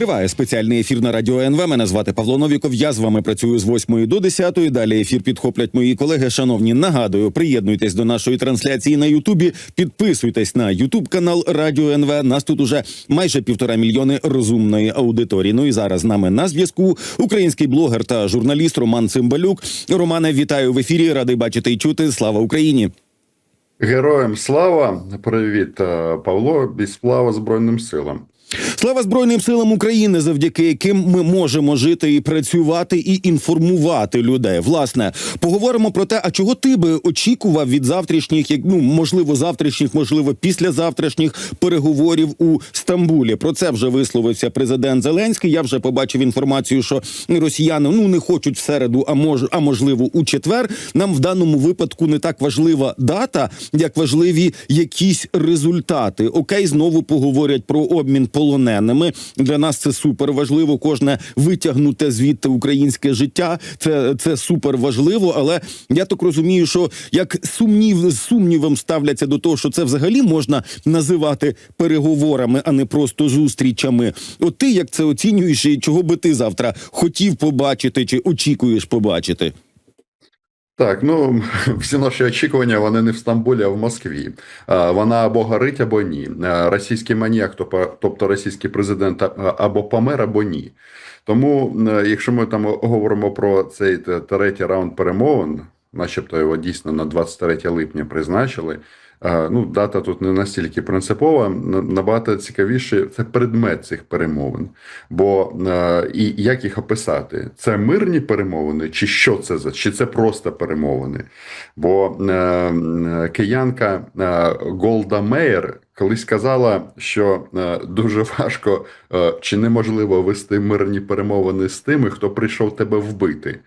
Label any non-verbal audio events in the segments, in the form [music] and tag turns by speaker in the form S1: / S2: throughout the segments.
S1: Триває спеціальний ефір на радіо НВ. Мене звати Павло Новіков. Я з вами працюю з 8 до 10. Далі ефір підхоплять мої колеги. Шановні, нагадую, приєднуйтесь до нашої трансляції на Ютубі. Підписуйтесь на Ютуб канал Радіо НВ. Нас тут уже майже півтора мільйони розумної аудиторії. Ну і зараз з нами на зв'язку український блогер та журналіст Роман Цимбалюк. Романе, вітаю в ефірі. Радий бачити і чути. Слава Україні!
S2: Героям слава, привіт, е, Павло, і слава Збройним силам.
S1: Слава Збройним силам України, завдяки яким ми можемо жити і працювати, і інформувати людей. Власне, поговоримо про те, а чого ти би очікував від завтрашніх, як ну можливо, завтрашніх, можливо, післязавтрашніх переговорів у Стамбулі. Про це вже висловився президент Зеленський. Я вже побачив інформацію, що росіяни ну не хочуть в середу, а мож, а можливо у четвер. Нам в даному випадку не так важлива дата, як важливі якісь результати. Окей, знову поговорять про обмін полоненими. Для нас це супер важливо. Кожне витягнуте звідти українське життя. Це, це супер важливо. Але я так розумію, що як сумнів з сумнівом ставляться до того, що це взагалі можна називати переговорами, а не просто зустрічами. От ти як це оцінюєш, і чого би ти завтра хотів побачити чи очікуєш побачити?
S2: Так, ну [laughs] всі наші очікування вони не в Стамбулі, а в Москві. Вона або горить, або ні. Російський маніяк, тобто російський президент, або помер, або ні. Тому, е, якщо ми там говоримо про цей третій раунд перемовин, начебто його дійсно на 23 липня призначили. Ну, дата тут не настільки принципова, набагато цікавіше це предмет цих перемовин. Бо і як їх описати? Це мирні перемовини, чи що це за чи це просто перемовини? Бо киянка Голда Меєр колись сказала, що дуже важко чи неможливо вести мирні перемовини з тими, хто прийшов тебе вбити.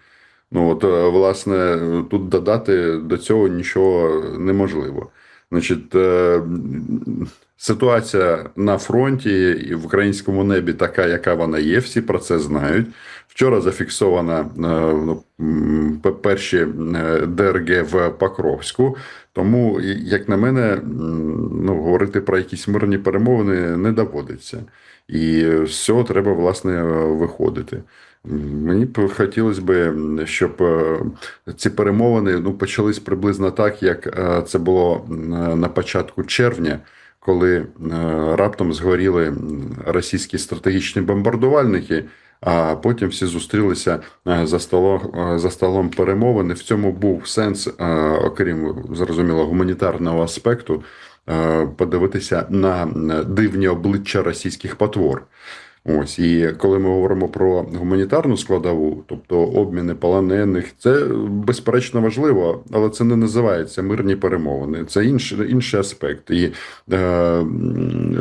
S2: Ну от, власне, тут додати до цього нічого неможливо. Значить, е, ситуація на фронті і в українському небі така, яка вона є. Всі про це знають. Вчора зафіксована е, ну, перші е, ДРГ в Покровську. Тому, як на мене, ну, говорити про якісь мирні перемовини не доводиться. І з цього треба власне виходити. Мені б хотілося б, щоб е, ці перемовини ну, почались приблизно так, як е, це було на початку червня, коли е, раптом згоріли російські стратегічні бомбардувальники. А потім всі зустрілися за столом за столом перемовини. В цьому був сенс, окрім зрозуміло, гуманітарного аспекту, подивитися на дивні обличчя російських потвор. Ось і коли ми говоримо про гуманітарну складову, тобто обміни полонених, це безперечно важливо, але це не називається мирні перемовини. Це інший, інший аспект. І е,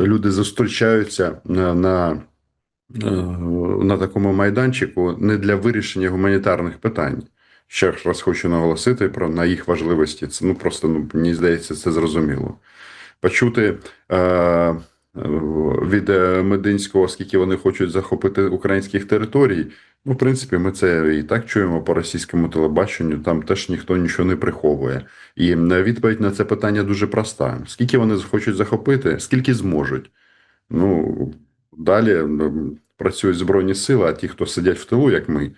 S2: люди зустрічаються на. на е, на такому майданчику не для вирішення гуманітарних питань. Ще раз хочу наголосити про на їх важливості. Це ну просто ну мені здається, це зрозуміло. Почути е, від е, Мединського, скільки вони хочуть захопити українських територій. Ну, в принципі, ми це і так чуємо по російському телебаченню. Там теж ніхто нічого не приховує. І відповідь на це питання дуже проста: скільки вони хочуть захопити, скільки зможуть. Ну далі працюють збройні сили, а ті, хто сидять в тилу, як ми,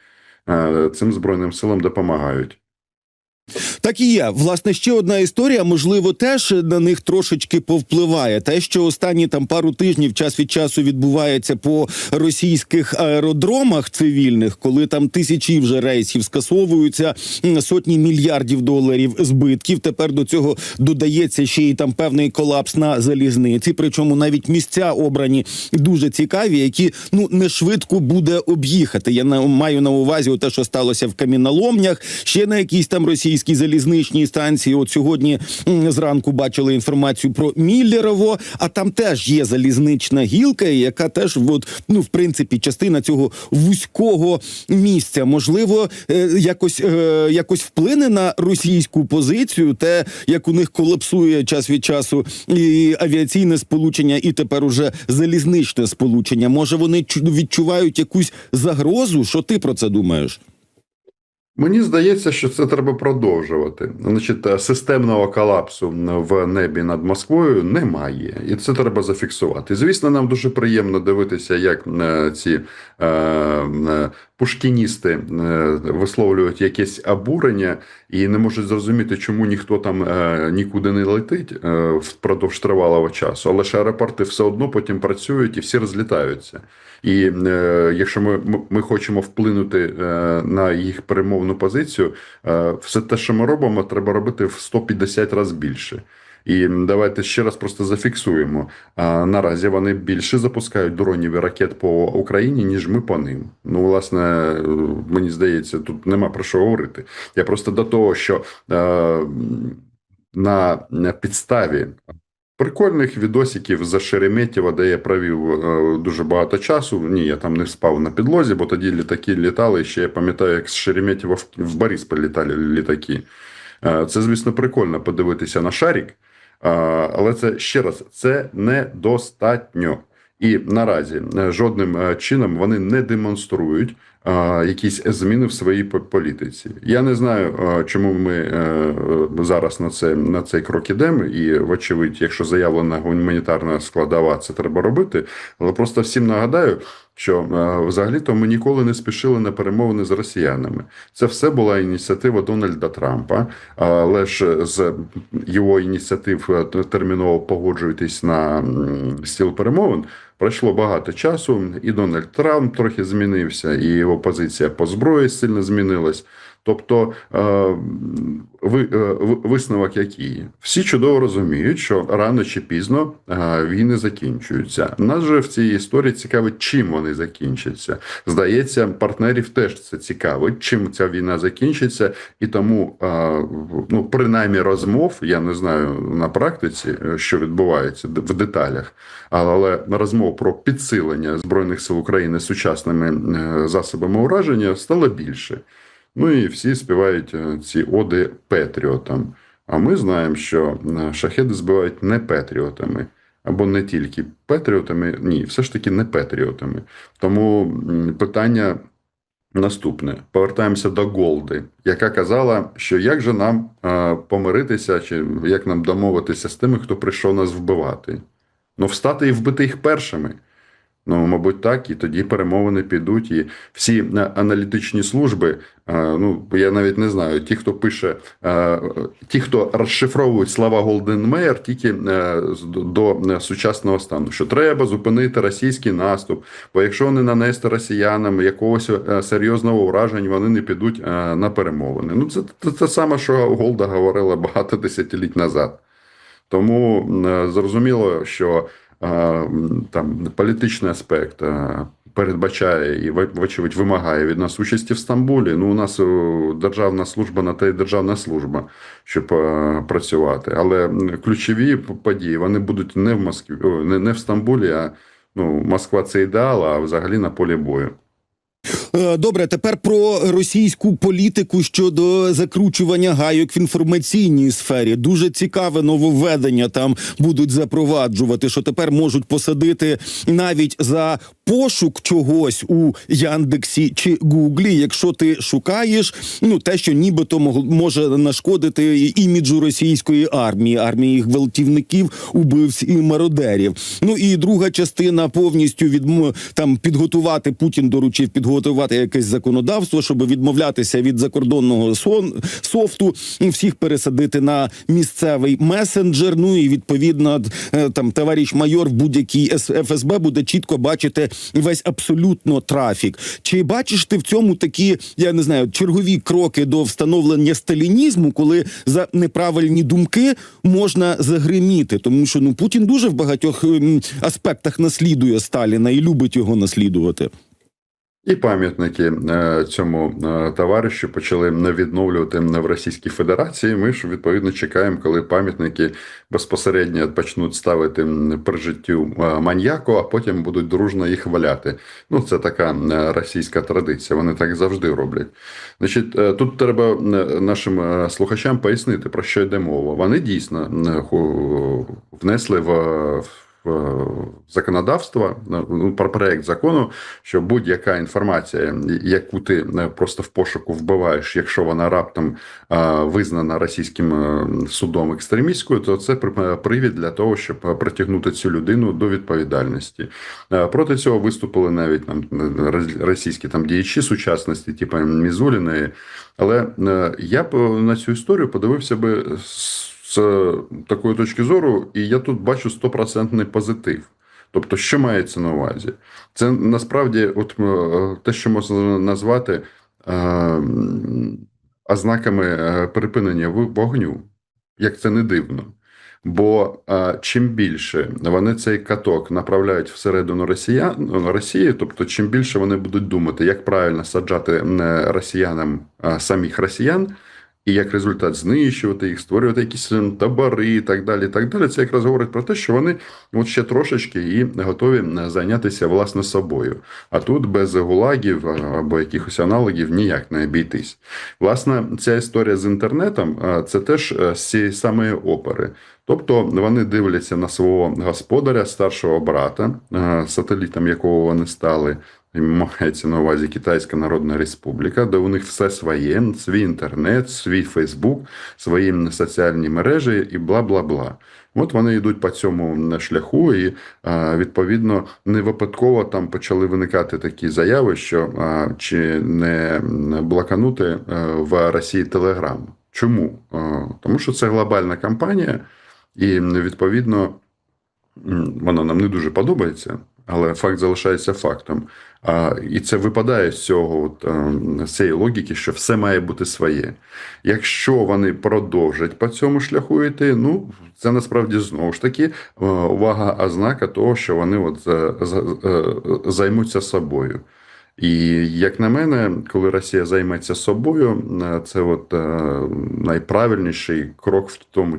S2: е, цим збройним силам допомагають.
S1: Так і є. Власне, ще одна історія, можливо, теж на них трошечки повпливає. Те, що останні там пару тижнів час від часу відбувається по російських аеродромах цивільних, коли там тисячі вже рейсів скасовуються, сотні мільярдів доларів збитків. Тепер до цього додається ще й там певний колапс на залізниці. Причому навіть місця обрані дуже цікаві, які ну не швидко буде об'їхати. Я маю на увазі те, що сталося в каміноломнях, ще на якійсь там російській залізничній станції. От сьогодні зранку бачили інформацію про Міллерово, а там теж є залізнична гілка, яка теж от, ну, в принципі частина цього вузького місця. Можливо, е, якось, е, якось вплине на російську позицію, те, як у них колапсує час від часу і авіаційне сполучення, і тепер уже залізничне сполучення. Може, вони чу- відчувають якусь загрозу? Що ти про це думаєш?
S2: Мені здається, що це треба продовжувати. Значить, е, системного колапсу в небі над Москвою немає, і це треба зафіксувати. Звісно, нам дуже приємно дивитися, як е, ці е, пушкіністи е, висловлюють якесь обурення і не можуть зрозуміти, чому ніхто там е, нікуди не летить е, впродовж тривалого часу. Але ж аеропорти все одно потім працюють і всі розлітаються. І якщо ми, ми, хочемо вплинути на їх перемовну позицію, все те, що ми робимо, треба робити в 150 разів більше. І давайте ще раз просто зафіксуємо. Наразі вони більше запускають дронів і ракет по Україні, ніж ми по ним. Ну, власне, е, мені здається, тут нема про що говорити. Я просто до того, що е, на підставі прикольних відосиків за Шереметєва, де я провів е, дуже багато часу. Ні, я там не спав на підлозі, бо тоді літаки літали. Ще я пам'ятаю, як з Шереметєва в, в Борисполь літали літаки. Це, звісно, прикольно подивитися на шарик. Але це ще раз, це недостатньо. І наразі е, жодним е, чином вони не демонструють якісь зміни в своїй політиці. Я не знаю, чому ми е, зараз на це на цей крок ідемо. І, вочевидь, якщо заявлена гуманітарна складова, це треба робити. Але просто всім нагадаю, що е, взагалі-то ми ніколи не спішили на перемовини з росіянами. Це все була ініціатива Дональда Трампа, але ж з його ініціатив е, терміново погоджуйтесь на стіл перемовин. Пройшло багато часу, і Дональд Трамп трохи змінився, і його позиція по зброї сильно змінилась. Тобто е, е, висновок який? Всі чудово розуміють, що рано чи пізно е, війни закінчуються. Нас же в цій історії цікавить, чим вони закінчаться. Здається, партнерів теж це цікавить, чим ця війна закінчиться, і тому, ну, принаймні, розмов, я не знаю на практиці, що відбувається в деталях, але розмов про підсилення збройних сил України сучасними засобами ураження стало більше. Ну і всі співають е, ці оди патріотам. А ми знаємо, що шахеди збивають не патріотами. Або не тільки патріотами, ні, все ж таки не патріотами. Тому питання наступне: повертаємося до Голди, яка казала, що як же нам е, помиритися, чи як нам домовитися з тими, хто прийшов нас вбивати? Ну, встати і вбити їх першими. Ну, мабуть, так, і тоді перемовини підуть, і всі е, аналітичні служби, е, ну я навіть не знаю, ті, хто пише, е, ті, хто розшифровують слова Голденмейер, тільки до сучасного стану, що треба зупинити російський наступ, бо якщо не нанести росіянам якогось серйозного ураження, вони не підуть на перемовини. Ну, це це саме, що Голда говорила багато десятиліть назад. Тому зрозуміло, що там політичний аспект передбачає і во- вочевидь вимагає від нас участі в Стамбулі. Ну, у нас державна служба на те й державна служба, щоб працювати. Але ключові події вони будуть не в Москві, не в Стамбулі, а ну, Москва це ідеал, а взагалі на полі бою.
S1: Е, Добре, тепер про російську політику щодо закручування гайок в інформаційній сфері. Дуже цікаве нововведення там будуть запроваджувати, що тепер можуть посадити навіть за пошук чогось у Яндексі чи Гуглі, якщо ти шукаєш ну те, що нібито може нашкодити іміджу російської армії, армії гвалтівників, убивць і мародерів. Ну і друга частина повністю відм... там підготувати Путін доручив підготувати якесь законодавство, щоб відмовлятися від закордонного сон... софту, всіх пересадити на місцевий месенджер. Ну і відповідно е, там товариш майор в будь-якій ФСБ буде чітко бачити весь абсолютно трафік. Чи бачиш ти в цьому такі, я не знаю, чергові кроки до встановлення сталінізму, коли за неправильні думки можна загриміти? Тому що ну Путін дуже в багатьох ем, аспектах наслідує Сталіна і любить його наслідувати.
S2: І пам'ятники е, цьому е, товаришу почали відновлювати в Російській Федерації. Ми ж відповідно чекаємо, коли пам'ятники безпосередньо почнуть ставити при життю е, маньяку, а потім будуть дружно їх валяти. Ну, це така російська традиція. Вони так завжди роблять. Значить, тут треба нашим слухачам пояснити, про що йде мова. Вони дійсно внесли в, законодавства ну, про проект закону, що будь-яка інформація, яку ти е, просто в пошуку вбиваєш, якщо вона раптом е, визнана російським е, судом екстремістською, то це привід для того, щоб е, притягнути цю людину до відповідальності. Е, Проти цього виступили навіть там російські там діячі сучасності, типу Мізуліної. Але е, я б на цю історію подивився би з такої точки зору, і я тут бачу стопроцентний позитив. Тобто, що мається на увазі? Це насправді, от е, те, що можна назвати е, ознаками е, припинення вогню, як це не дивно. Бо е, чим більше вони цей каток направляють всередину росіян Росії, тобто чим більше вони будуть думати, як правильно саджати е, росіянам е, самих росіян, і як результат знищувати їх, створювати якісь е, табори і так далі. і так далі. Це якраз говорить про те, що вони от ще трошечки і готові е, зайнятися власне собою. А тут без гулагів е, або якихось аналогів ніяк не обійтись. Власне, ця історія з інтернетом е, це теж з цієї самої опери. Тобто вони дивляться на свого господаря, старшого брата, сателітом якого вони стали. Мається на увазі Китайська Народна Республіка, де у них все своє, свій інтернет, свій Фейсбук, свої соціальні мережі і бла бла бла. От вони йдуть по цьому шляху, і е, відповідно не випадково там почали виникати такі заяви, що е, чи не блоканути е, в Росії Телеграм. Чому? Тому що це глобальна кампанія, і відповідно вона нам не дуже подобається, але факт залишається фактом. А, і це випадає з цього от, е, з цієї логіки, що все має бути своє. Якщо вони продовжать по цьому шляху йти, ну це насправді знову ж таки е, увага, ознака того, що вони от за- за- е, займуться собою. І як на мене, коли Росія займеться собою, це от найправильніший крок в тому,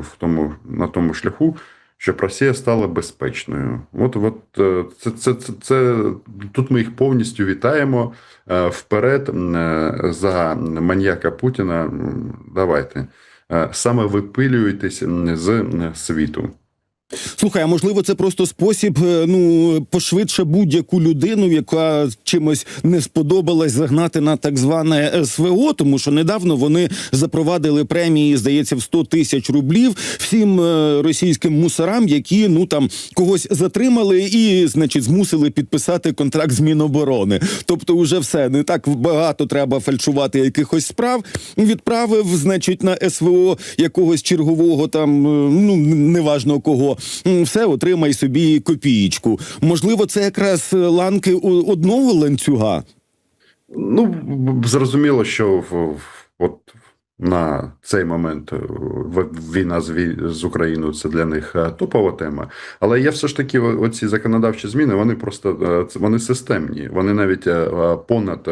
S2: в тому на тому шляху, щоб Росія стала безпечною. От, от е, це, це, це, це тут ми їх повністю вітаємо е, вперед е, за маньяка Путіна. Давайте саме випилюйтесь з світу.
S1: Слухай, а можливо, це просто спосіб е, ну пошвидше будь-яку людину, яка чимось не сподобалась, загнати на так зване СВО, тому що недавно вони запровадили премії, здається, в 100 тисяч рублів всім е, російським мусорам, які ну там когось затримали і, значить, змусили підписати контракт з Міноборони. Тобто, уже все не так багато треба фальшувати якихось справ. Відправив, значить, на СВО якогось чергового там, е, ну неважно кого. Все, отримай собі копієчку. Можливо, це якраз е, ланки одного ланцюга.
S2: Ну, зрозуміло, що от на цей момент е, війна з, Україною це для них е, топова тема. Але є все ж таки оці законодавчі зміни, вони просто е, вони системні. Вони навіть понад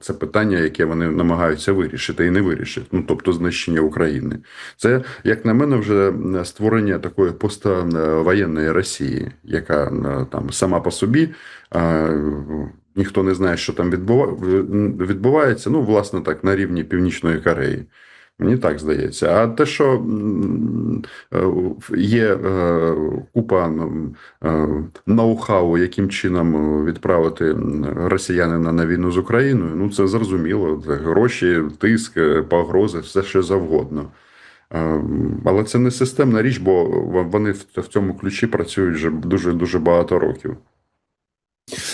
S2: це питання, яке вони намагаються вирішити і не вирішити. Ну тобто знищення України. Це, як на мене, вже створення такої поствоєнної Росії, яка там сама по собі. Ніхто не знає, що там відбува- відбувається. Ну, власне, так, на рівні Північної Кореї. Мені так здається. А те, що є е, купа е, ноу-хау, яким чином відправити росіянина на війну з Україною, ну це зрозуміло. Це гроші, тиск, е, погрози, все що завгодно. Але це не системна річ, бо вони в цьому ключі працюють вже дуже дуже багато років.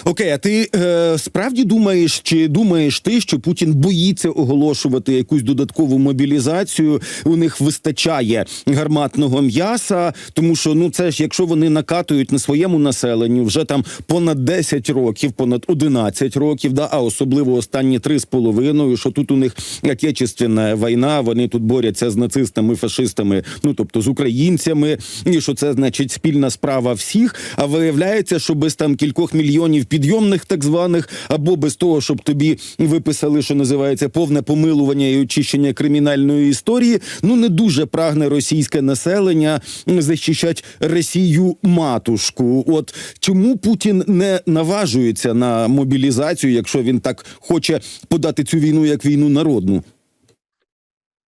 S1: Окей, а ти е, справді думаєш, чи думаєш ти, що Путін боїться оголошувати якусь додаткову мобілізацію? У них вистачає гарматного м'яса, тому що ну це ж якщо вони накатують на своєму населенню вже там понад 10 років, понад 11 років, да, а особливо останні три з половиною, що тут у них отечественна війна, вони тут борються з нацистами, фашистами, ну тобто з українцями, і що це значить спільна справа всіх. А виявляється, що без там кількох мільйонів підйомних, так званих, або без того, щоб тобі виписали, що називається повне помилування і очищення кримінальної історії. Ну не дуже прагне російське населення захищати Росію матушку. От чому Путін не наважується на мобілізацію, якщо він так хоче подати цю війну як війну народну?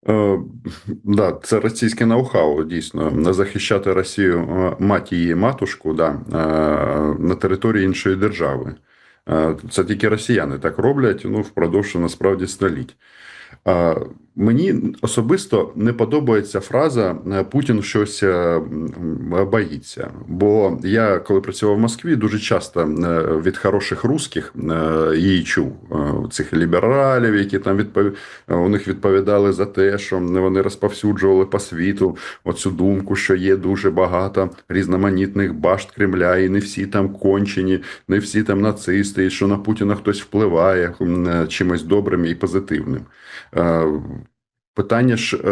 S2: Е, да, це російське ноу-хау, дійсно. Захищати Росію, е, мать її матушку, да, е, на території іншої держави. Е, Це тільки росіяни так роблять ну, впродовж насправді століть. Мені особисто не подобається фраза е, Путін щось е, боїться. Бо я, коли працював в Москві, дуже часто е, від хороших русських її чув цих лібералів, які там відпов... у них відповідали за те, що вони розповсюджували по світу оцю думку, що є дуже багато різноманітних башт Кремля, і не всі там кончені, не всі там нацисти, і що на Путіна хтось впливає чимось добрим і позитивним. Е, Питання ж, е,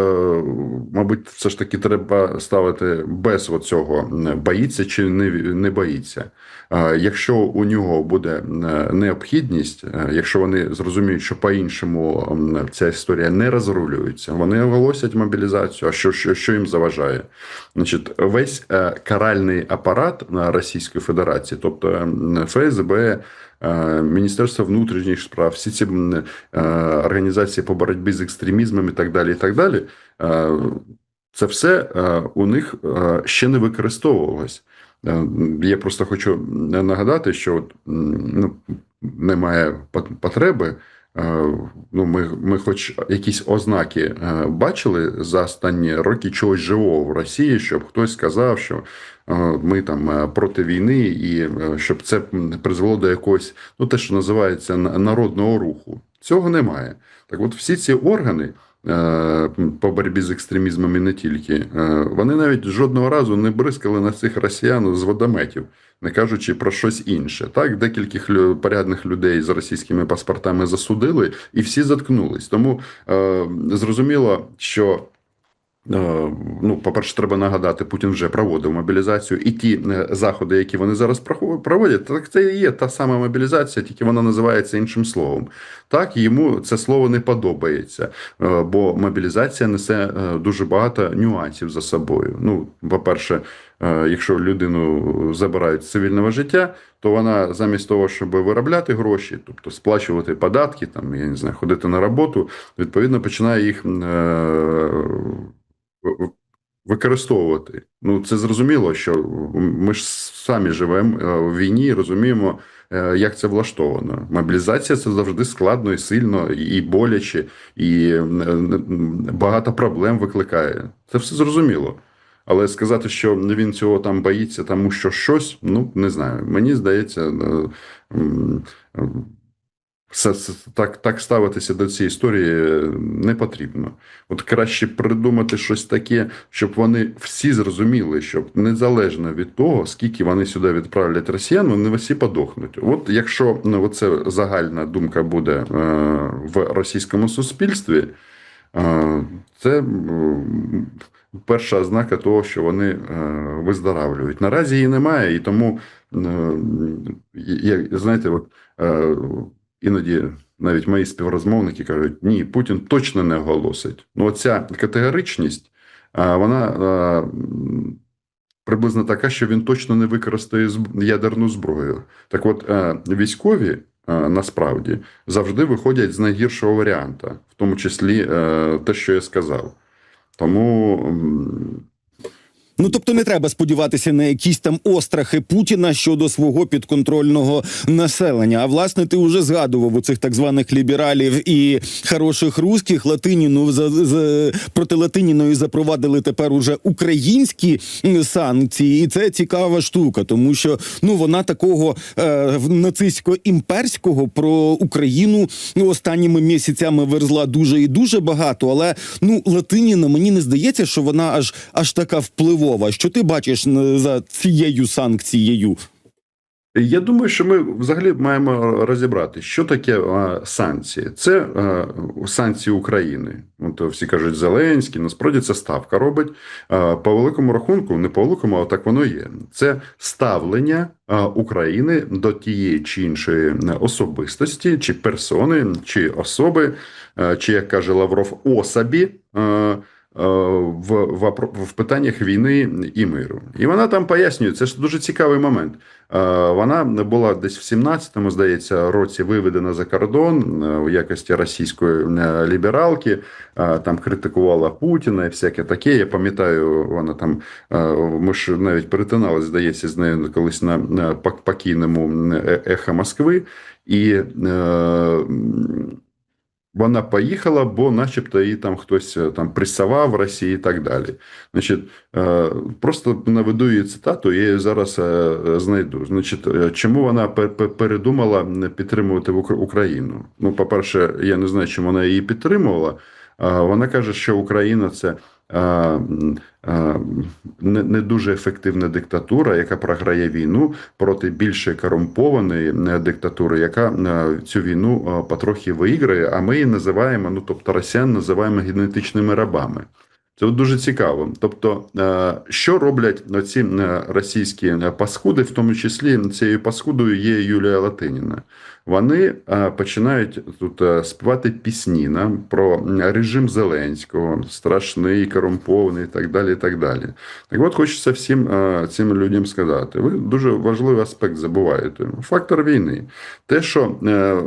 S2: мабуть, все ж таки треба ставити без оцього боїться чи не, не боїться. Е, Якщо у нього буде е, необхідність, е, якщо вони зрозуміють, що по-іншому ця історія не розрулюється, вони оголосять мобілізацію. А що, що, що їм заважає? Значить, весь е, каральний апарат е, Російської Федерації, тобто ФСБ, е, Міністерство внутрішніх справ, всі ці е, організації по боротьбі з екстремізмом і так далі. І так далі. е, Це все е, у них е, ще не використовувалось. Е, Я просто хочу нагадати, що ну, немає потреби. е, Ну, ми, ми хоч якісь ознаки е, бачили за останні роки чогось живого в Росії, щоб хтось сказав, що е, ми там е, проти війни, і е, щоб це призвело до якогось, ну те, що називається на- народного руху. Цього немає. Так, от всі ці органи е, по боротьбі з екстремізмом і не тільки, е, вони навіть жодного разу не бризкали на цих росіян з водометів, не кажучи про щось інше. Так, декількох лю- порядних людей з російськими паспортами засудили, і всі заткнулись. Тому е, зрозуміло, що. Е, Ну, по-перше, треба нагадати, Путін вже проводив мобілізацію, і ті е, заходи, які вони зараз проводять, так це і є та сама мобілізація, тільки вона називається іншим словом. Так, йому це слово не подобається, е, бо мобілізація несе дуже багато нюансів за собою. Ну, по-перше, е, якщо людину забирають з цивільного життя, то вона замість того, щоб виробляти гроші, тобто сплачувати податки, там я не знаю, ходити на роботу, відповідно починає їх. Використовувати. Ну, це зрозуміло, що ми ж самі живемо е, в війні і розуміємо, е, як це влаштовано. Мобілізація це завжди складно і сильно, і боляче, і е, багато проблем викликає. Це все зрозуміло. Але сказати, що він цього там боїться, тому що щось, ну не знаю. Мені здається, все, все так, так ставитися до цієї історії не потрібно. От краще придумати щось таке, щоб вони всі зрозуміли, щоб незалежно від того, скільки вони сюди відправлять росіян, вони всі подохнуть. От якщо ну, це загальна думка буде е, в російському суспільстві, е, це м, перша ознака того, що вони е, виздоравлюють. Наразі її немає, і тому, е, я, знаєте, от. Е, Іноді навіть мої співрозмовники кажуть, ні, Путін точно не оголосить. Ну, оця категоричність, вона приблизно така, що він точно не використає ядерну зброю. Так от, військові насправді завжди виходять з найгіршого варіанта, в тому числі е, те, що я сказав. Тому
S1: Ну тобто не треба сподіватися на якісь там острахи Путіна щодо свого підконтрольного населення. А власне, ти вже згадував у цих так званих лібералів і хороших русських Латиніну за, за проти Латиніною запровадили тепер уже українські санкції, і це цікава штука, тому що ну вона такого е, нацистсько-імперського про Україну ну, останніми місяцями верзла дуже і дуже багато. Але ну Латиніна мені не здається, що вона аж аж така впливова. Що ти бачиш за цією санкцією?
S2: Я думаю, що ми взагалі маємо розібрати, що таке а, санкції. Це а, санкції України. От всі кажуть Зеленський, насправді це ставка робить. А, по великому рахунку, не по великому, а так воно є. Це ставлення а, України до тієї чи іншої особистості, чи персони, чи особи, а, чи як каже Лавров, особі. а, в, в, в питаннях війни і миру. І вона там пояснює, це ж дуже цікавий момент. Е, Вона була десь в 17-му, здається, році виведена за кордон е, у якості російської е, лібералки. Е, Там критикувала Путіна і всяке таке. Я пам'ятаю, вона там е, ми ж навіть перетиналися, здається, з нею колись на, покійному е, ехо Москви. І е, вона поїхала, бо, начебто, її там хтось е, там пресував в Росії і так далі. Значить, е, просто наведу її цитату, я її зараз е, знайду. Значить, чому вона пе- пе- передумала підтримувати Україну? Ну, по-перше, я не знаю, чому вона її підтримувала. Вона каже, що Україна це. Е, е, Не, дуже ефективна диктатура, яка програє війну проти більш корумпованої е, диктатури, яка цю війну потрохи виіграє, а ми її називаємо, ну тобто росіян називаємо генетичними рабами. Це дуже цікаво. Тобто, що роблять ці російські паскуди, в тому числі цією паскудою є Юлія Латиніна. Вони е, починають тут е, співати пісні нам про режим Зеленського, страшний, корумпований і так далі. і Так далі. Так от хочеться всім е, цим людям сказати: ви дуже важливий аспект забуваєте. Фактор війни. Те, що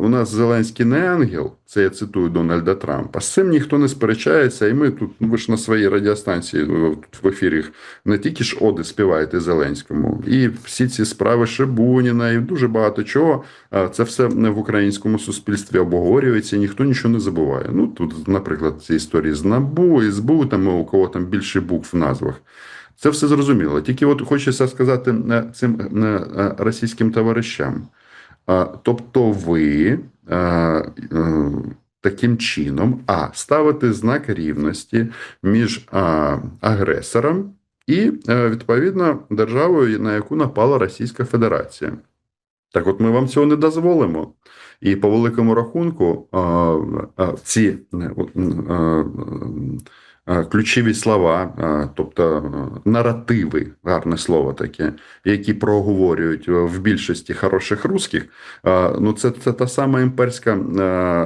S2: у нас Зеленський не ангел, це я цитую Дональда Трампа. З цим ніхто не сперечається, і ми тут, ну, ви ж на своїй радіостанції тут в ефірі не тільки ж оди співаєте Зеленському, і всі ці справи Шибуніна, і дуже багато чого. Це все в українському суспільстві обговорюється, і ніхто нічого не забуває. Ну тут, наприклад, ці історії з НАБУ, СБУ, там у кого там більше букв в назвах. Це все зрозуміло. Тільки от хочеться сказати е, цим е, е, російським товаришам. Тобто ви таким чином а, ставите знак рівності між агресором і, відповідно, державою, на яку напала Російська Федерація. Так от ми вам цього не дозволимо. І по великому рахунку ці ключові слова, тобто наративи, гарне слово таке, які проговорюють в більшості хороших русських, ну це, це та сама імперська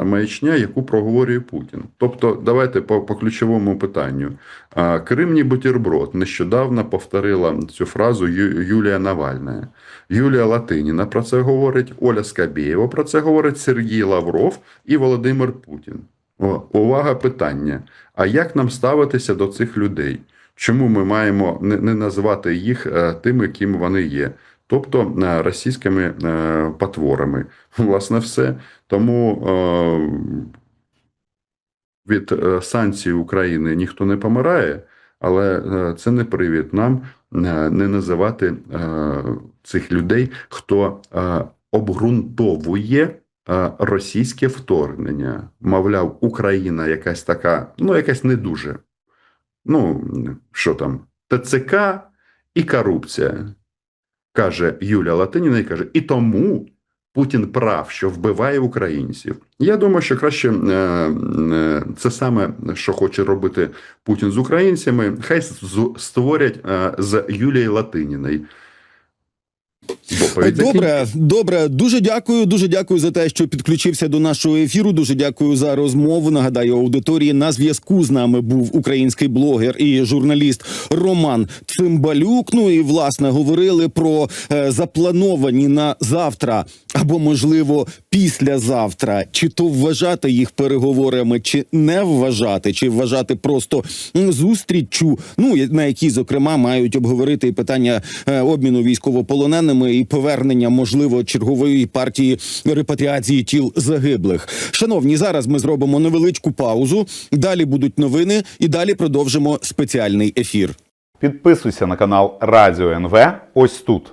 S2: маячня, яку проговорює Путін. Тобто, давайте по, по ключовому питанню. А, Кримній бутерброд нещодавно повторила цю фразу Юлія Навальна. Юлія Латиніна про це говорить, Оля Скабєєва про це говорить Сергій Лавров і Володимир Путін. О, увага, питання. А як нам ставитися до цих людей? Чому ми маємо не, не назвати їх е, тими, ким вони є? Тобто е, російськими е, потворами. [laughs] Власне, все. Тому від санкцій України ніхто не помирає, але це не привід нам не називати цих людей, хто обґрунтовує російське вторгнення. Мовляв, Україна якась така, ну, якась не дуже. Ну, що там, ТЦК і корупція, каже Юля Латиніна, і каже, і тому Путін прав, що вбиває українців. Я думаю, що краще е, е, це саме, що хоче робити Путін з українцями, хай створять е, з Юлією Латиніною.
S1: Добре, добре. Дуже дякую. Дуже дякую за те, що підключився до нашого ефіру. Дуже дякую за розмову. Нагадаю, аудиторії на зв'язку з нами був український блогер і журналіст Роман Цимбалюк. Ну і власне говорили про е, заплановані на завтра або можливо післязавтра. Чи то вважати їх переговорами, чи не вважати, чи вважати просто зустріччю, ну на якій зокрема мають обговорити питання е, обміну військовополоненими і повернення можливо чергової партії репатріації тіл загиблих. Шановні, зараз ми зробимо невеличку паузу. Далі будуть новини, і далі продовжимо спеціальний ефір.
S3: Підписуйся на канал Радіо НВ ось тут.